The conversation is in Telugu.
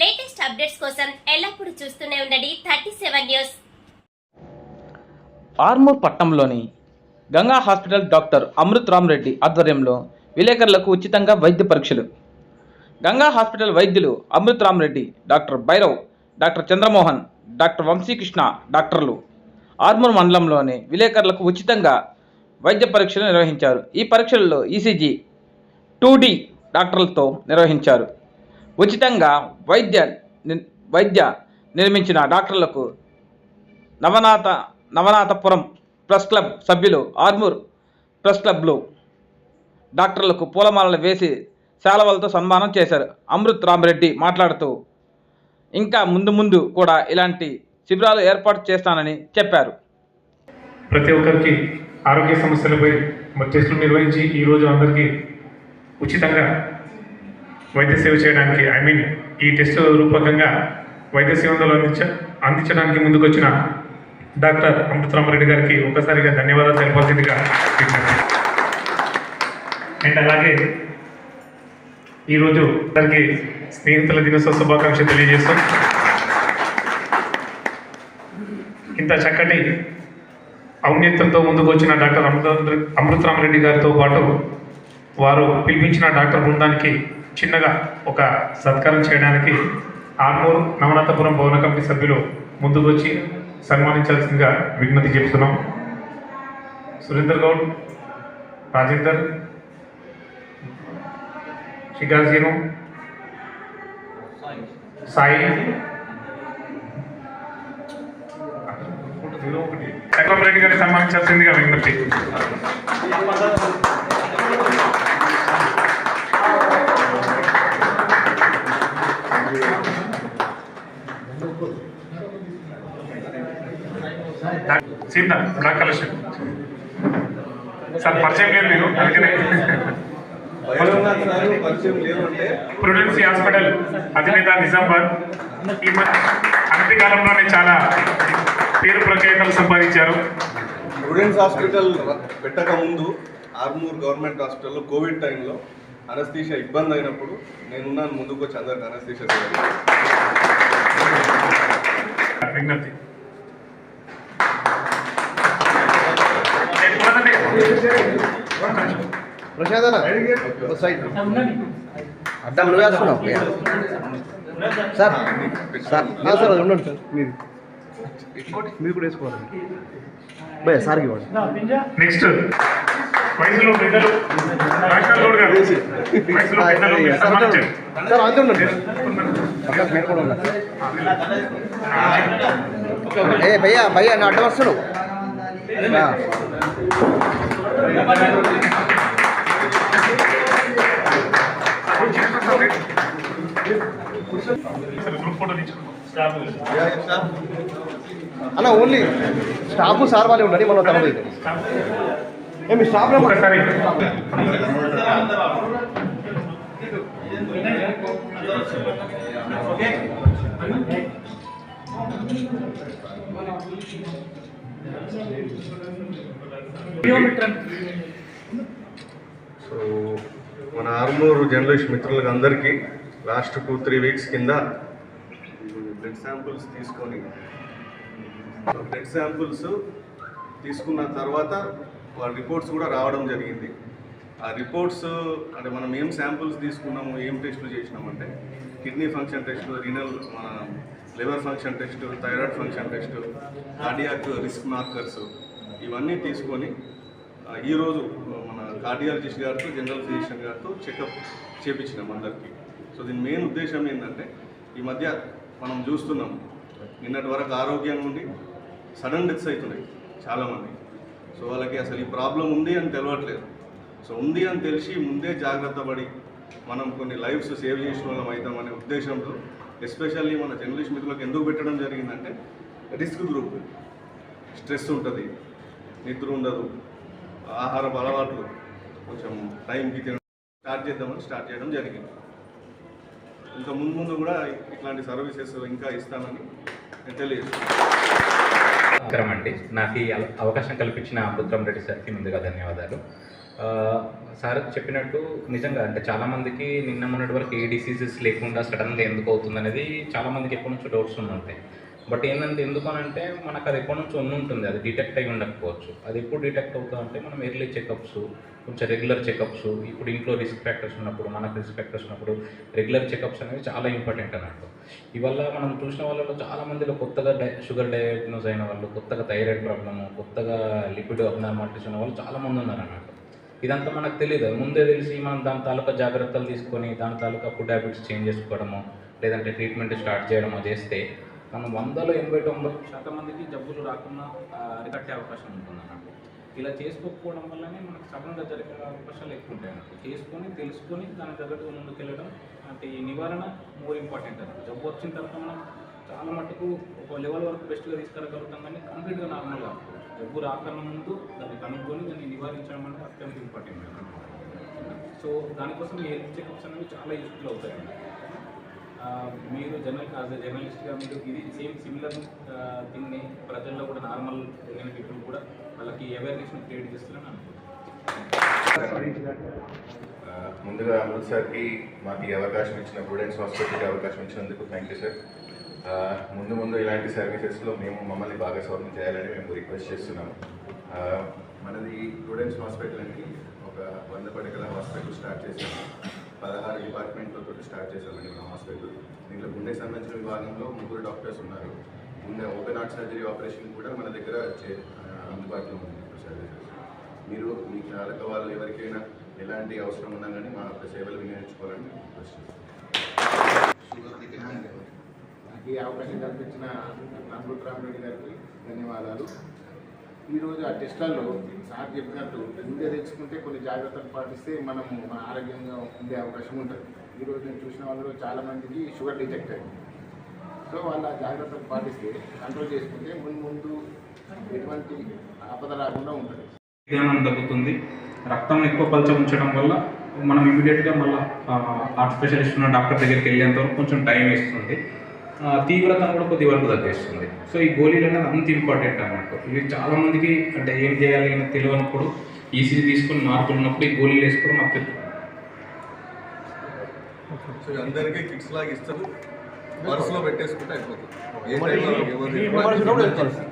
లేటెస్ట్ అప్డేట్స్ కోసం ఎల్లప్పుడూ చూస్తూనే ఉండండి థర్టీ సెవెన్ న్యూస్. ఆర్మూర్ పట్టణంలోని గంగా హాస్పిటల్ డాక్టర్ అమృత్ రామ్ రెడ్డి ఆధ్వర్యంలో విలేకరులకు ఉచితంగా వైద్య పరీక్షలు. గంగా హాస్పిటల్ వైద్యులు Amrit Ram Reddy doctor Bhairav doctor Chandramohan doctor Vamsikrishna డాక్టర్లు. ఆర్మూర్ మండలంలోని విలేకరులకు ఉచితంగా వైద్య పరీక్షలు నిర్వహించారు. ఈ పరీక్షలలో ఈసీజీ టూ డి డాక్టర్లతో నిర్వహించారు. ఉచితంగా వైద్య ని- వైద్య నిర్మించిన డాక్టర్లకు నవనాథ నవనాథపురం ప్రెస్ క్లబ్ సభ్యులు ఆర్మూర్ ప్రెస్ క్లబ్లో డాక్టర్లకు పూలమాలలు వేసి శాలవలతో సన్మానం చేశారు. అమృత్ రామరెడ్డి మాట్లాడుతూ ఇంకా ముందు ముందు కూడా ఇలాంటి శిబిరాలు ఏర్పాటు చేస్తానని చెప్పారు. ప్రతి ఒక్కరికి ఆరోగ్య సమస్యలపై టెస్టులు నిర్వహించి ఈరోజు అందరికీ ఉచితంగా వైద్య సేవ చేయడానికి ఐ మీన్ ఈ టెస్ట్ రూపకంగా వైద్య సేవలు అందించ అందించడానికి ముందుకొచ్చిన డాక్టర్ అమృతరామరెడ్డి గారికి ఒకసారిగా ధన్యవాదాలు తెలపాల్సిందిగా అండ్ అలాగే ఈరోజు అందరికీ స్నేహితుల దినోత్సవ శుభాకాంక్షలు తెలియజేస్తాం ఇంత చక్కటి ఔన్నత్యంతో ముందుకు వచ్చిన డాక్టర్ అమృత అమృతరామరెడ్డి గారితో పాటు వారు పిలిపించిన డాక్టర్ బృందానికి చిన్నగా ఒక సత్కారం చేయడానికి ఆర్మూర్ నవనాథపురం భవన కమిటీ సభ్యులు ముందుకు వచ్చి సన్మానించాల్సిందిగా విజ్ఞప్తి చేస్తున్నాం సురేందర్ గౌడ్ రాజేందర్ షికాజీను సాయి. చక్రం రెడ్డి గారిని సన్మానించాల్సిందిగా విజ్ఞప్తి. సీత బ్లాక్ కలెక్షన్ సార్ పరిచయం లేదు మీరు అందుకనే. ప్రుడెన్సీ హాస్పిటల్ అధినేత నిజామాబాద్. ఈ అనతి కాలంలోనే చాలా పేరు ప్రఖ్యాతలు సంపాదించారు. స్టూడెంట్స్ హాస్పిటల్ పెట్టక ముందు ఆర్మూర్ గవర్నమెంట్ హాస్పిటల్లో కోవిడ్ టైంలో అనస్థీషియా ఇబ్బంది అయినప్పుడు నేనున్నాను ముందుకు వచ్చి అందరికి అనస్థీషియా విజ్ఞప్తి. సైడ్. అడ్డం నువ్వు వేసుకున్నావు. Sir sir. సార్ అది ఉండండి సార్. మీరు. మీరు కూడా వేసుకోవాలి. భయ సార్కి ఇవ్వండి. నెక్స్ట్. వయసులో పెద్దలు. సార్ అంతే ఉండండి. అక్కడ మీరు కూడా ఉండండి. ఏ భయ్యా భయ్యా నా అడ్డం వస్తాడు అన్న ఓన్లీ స్టాఫ్ సార్ వాళ్ళే ఉండండి మనం తర్వాత అయితే ఏ మీ స్టాఫ్ ఒకసారి. సో మన ఆర్మూరు జర్నలిస్ట్ మిత్రులకు అందరికీ లాస్ట్ టూ త్రీ వీక్స్ కింద బ్లడ్ శాంపుల్స్ తీసుకొని బ్లడ్ శాంపుల్స్ తీసుకున్న తర్వాత వాళ్ళ రిపోర్ట్స్ కూడా రావడం జరిగింది. ఆ రిపోర్ట్స్ అంటే మనం ఏం శాంపుల్స్ తీసుకున్నాము ఏం టెస్టులు చేసినామంటే కిడ్నీ ఫంక్షన్ టెస్ట్ రీనల్ మన liver function test thyroid function test cardiac risk markers ఇవన్నీ తీసుకొని ఈరోజు మన కార్డియాలజిస్ట్ గారితో జనరల్ ఫిజిషియన్ గారితో చెకప్ చేపించినాం అందరికీ. సో దీని మెయిన్ ఉద్దేశం ఏంటంటే ఈ మధ్య మనం చూస్తున్నాం నిన్నటి వరకు ఆరోగ్యంగా ఉండి సడన్ డెత్స్ అవుతున్నాయి చాలామంది. సో వాళ్ళకి అసలు ఈ ప్రాబ్లం ఉంది అని తెలియట్లేదు సో ఉంది అని తెలిసి ముందే జాగ్రత్త పడి మనం కొన్ని లైఫ్స్ సేవ్ చేసిన వాళ్ళం ఉద్దేశంతో ఎస్పెషల్లీ మన జర్నలిస్ట్ మిత్రులకు ఎందుకు పెట్టడం జరిగిందంటే రిస్క్ గ్రూప్. స్ట్రెస్ ఉంటుంది. నిద్ర ఉండదు. ఆహారపు అలవాట్లు కొంచెం టైంకి తినడం స్టార్ట్ చేద్దామని స్టార్ట్ చేయడం జరిగింది. ఇంకా ముందు ముందు కూడా ఇట్లాంటి సర్వీసెస్ ఇంకా ఇస్తానని నేను తెలియజేస్తాను అండి నాకు ఈ అవకాశం కల్పించిన బుద్ధం రెడ్డి సార్కి ముందుగా ధన్యవాదాలు. సార్ చెప్పినట్టు నిజంగా అంటే చాలామందికి నిన్న మొన్నటి వరకు ఏ డిసీజెస్ లేకుండా సడన్గా ఎందుకు అవుతుంది అనేది చాలామందికి ఎప్పటి నుంచో డౌట్స్ ఉంటాయి బట్ ఏంటంటే ఎందుకు అని అంటే మనకు అది ఎప్పటి నుంచి ఉంటుంది. అది డిటెక్ట్ అయి ఉండకపోవచ్చు. అది ఎప్పుడు డిటెక్ట్ అవుతుంది అంటే మనం ఎర్లీ చెకప్స్ కొంచెం రెగ్యులర్ చెకప్స్ ఇప్పుడు ఇంట్లో రిస్క్ ఫ్యాక్టర్స్ ఉన్నప్పుడు మనకు రిస్క్ ఫ్యాక్టర్స్ ఉన్నప్పుడు రెగ్యులర్ చెకప్స్ అనేవి చాలా ఇంపార్టెంట్ అన్నట్టు. ఇవల్ల మనం చూసిన వాళ్ళలో చాలా మందిలో కొత్తగా డై షుగర్ డయాగ్నోస్ అయిన వాళ్ళు కొత్తగా థైరాయిడ్ ప్రాబ్లము కొత్తగా లిపిడ్ అబ్నార్మాలిటీస్ ఉన్న వాళ్ళు చాలా మంది ఉన్నారు అన్నట్టు. ఇదంతా మనకు తెలియదు ముందే తెలిసి మనం దాని తాలూకా జాగ్రత్తలు తీసుకొని దాని తాలూకా ఫుడ్ హ్యాబిట్స్ చేంజ్ చేసుకోవడము లేదంటే ట్రీట్మెంట్ స్టార్ట్ చేయడమో చేస్తే కానీ వందలో ఎనభై తొంభై శాతం మందికి జబ్బులు రాకుండా అరికట్టే అవకాశం ఉంటుంది అన్నట్టు. ఇలా చేసుకోకపోవడం వల్లనే మనకు సడన్గా జరిగే అవకాశాలు ఎక్కువ ఉంటాయి అన్నట్టు. చేసుకొని తెలుసుకొని దాని తగ్గట్టు ముందుకెళ్ళడం అంటే ఈ నివారణ మోర్ ఇంపార్టెంట్ అన్నట్టు. జబ్బు వచ్చిన తర్వాత మనం చాలా మటుకు ఒక లెవెల్ వరకు బెస్ట్గా తీసుకురాగలుగుతాం కానీ కంప్లీట్గా నార్మల్గా జబ్బు రాకన్నా ముందు దాన్ని కనుక్కొని దాన్ని నివారించడం అంటే అత్యంత ఇంపార్టెంట్ సో దానికోసం హెల్త్ చెకప్స్ అనేవి చాలా యూస్ఫుల్ అవుతాయి ఆ, మీరు జర్నల్ యాజ్ ఎ జర్నలిస్ట్గా మీరు ఇది సేమ్ సిమిలర్ థింగ్ని ప్రజల్లో కూడా నార్మల్ పీపుల్ కూడా వాళ్ళకి అవేర్నెస్ని క్రియేట్ చేస్తున్నాను ముందుగా అమృత్ సార్కి మాకు ఈ అవకాశం ఇచ్చిన ప్రుడెన్స్ హాస్పిటల్కి అవకాశం ఇచ్చినందుకు థ్యాంక్ యూ సార్ ముందు ముందు ఇలాంటి సర్వీసెస్లో మేము మమ్మల్ని భాగస్వామ్యం చేయాలని మేము రిక్వెస్ట్ చేస్తున్నాము. మనది ప్రుడెన్స్ హాస్పిటల్ అని ఒక వంద పడకల హాస్పిటల్ స్టార్ట్ చేసాము పదహారు డిపార్ట్మెంట్లతో స్టార్ట్ చేశామండి మన హాస్పిటల్. దీంట్లో గుండెకి సంబంధించిన విభాగంలో ముగ్గురు డాక్టర్స్ ఉన్నారు. గుండె ఓపెన్ హార్ట్ సర్జరీ ఆపరేషన్ కూడా మన దగ్గర అందుబాటులో ఉంది సర్వీసెస్ మీరు మీ కాలక వాళ్ళు ఎవరికైనా ఎలాంటి అవసరం ఉన్నా కానీ మా యొక్క సేవలు వినియోగించుకోవాలని రిక్వెస్ట్ చేస్తున్నాను నాకు ఈ అవకాశం కల్పించిన అమృత రామరెడ్డి గారికి ధన్యవాదాలు. ఈరోజు ఆ టెస్టులలో సార్ చెప్పినట్టు ముందే తెచ్చుకుంటే కొన్ని జాగ్రత్తలు పాటిస్తే మనము మన ఆరోగ్యంగా ఉండే అవకాశం ఉంటుంది ఈరోజు నేను చూసిన వాళ్ళలో చాలామందికి షుగర్ డిటెక్ట్ అయింది సో వాళ్ళు ఆ జాగ్రత్తలు పాటిస్తే కంట్రోల్ చేసుకుంటే ముందు ముందు ఎటువంటి ఆపద రాకుండా ఉంటుంది విధానం తగ్గుతుంది రక్తం ఎక్కువ పలచ ఉంచడం వల్ల మనం ఇమీడియట్గా మళ్ళీ హార్ట్ స్పెషలిస్ట్ ఉన్న డాక్టర్ దగ్గరికి వెళ్ళేంత వరకు కొంచెం టైం ఇస్తుంది తీవ్రతను కూడా కొద్ది వరకు తగ్గిస్తుంది. సో ఈ గోళీలు అనేది అంత ఇంపార్టెంట్ అన్నట్టు ఇవి చాలా మందికి అంటే ఏం చేయాలి అని తెలియనప్పుడు ఈసీ తీసుకొని మార్పులు ఉన్నప్పుడు ఈ గోళీలు వేసుకోవడం మాకు సో అందరికీ కిట్స్ లాగా ఇస్తారు. పర్సులో పెట్టేసుకుంటే అయిపోతుంది. ఏ టైంలో ఎవరు